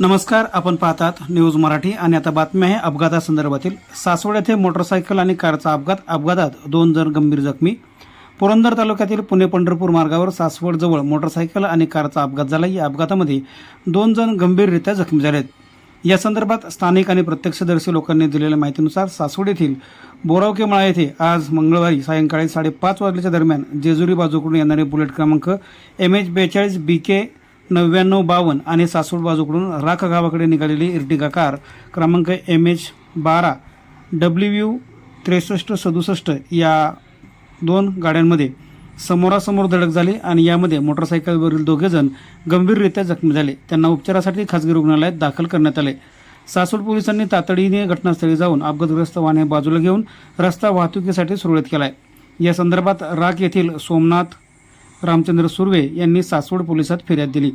नमस्कार आपण पाहतात न्यूज मराठी आणि आता बातमी आहे अपघातासंदर्भातील सासवड येथे मोटरसायकल आणि कारचा अपघात अपघातात दोन जण गंभीर जखमी. पुरंदर तालुक्यातील पुणे पंढरपूर मार्गावर सासवडजवळ मोटरसायकल आणि कारचा अपघात झाला. या अपघातामध्ये दोन जण गंभीररित्या जखमी झालेत. या संदर्भात स्थानिक आणि प्रत्यक्षदर्शी लोकांनी दिलेल्या माहितीनुसार सासवड येथील बोरावकेमाळा येथे आज मंगळवारी सायंकाळी साडेपाच वाजल्याच्या दरम्यान जेजुरी बाजूकडून येणारे बुलेट क्रमांक एम एच बेचाळीस बी के नव्याण्णव बावन्न आणि सासवड बाजूकडून राख गावाकडे निघालेली इर्टिगा कार क्रमांक एम एच बारा डब्ल्यू यू त्रेसष्ट सदुसष्ट या दोन गाड्यांमध्ये समोरासमोर धडक झाली आणि यामध्ये मोटरसायकलवरील दोघेजण गंभीररित्या जखमी झाले. त्यांना उपचारासाठी खासगी रुग्णालयात दाखल करण्यात आले. सासवड पोलिसांनी तातडीने घटनास्थळी जाऊन अपघातग्रस्त वाहने बाजूला घेऊन रस्ता वाहतुकीसाठी सुरळीत आहे या संदर्भात राख येथील सोमनाथ रामचंद्र सुर्वे यांनी सासवड पोलिसात फिर्याद दिली.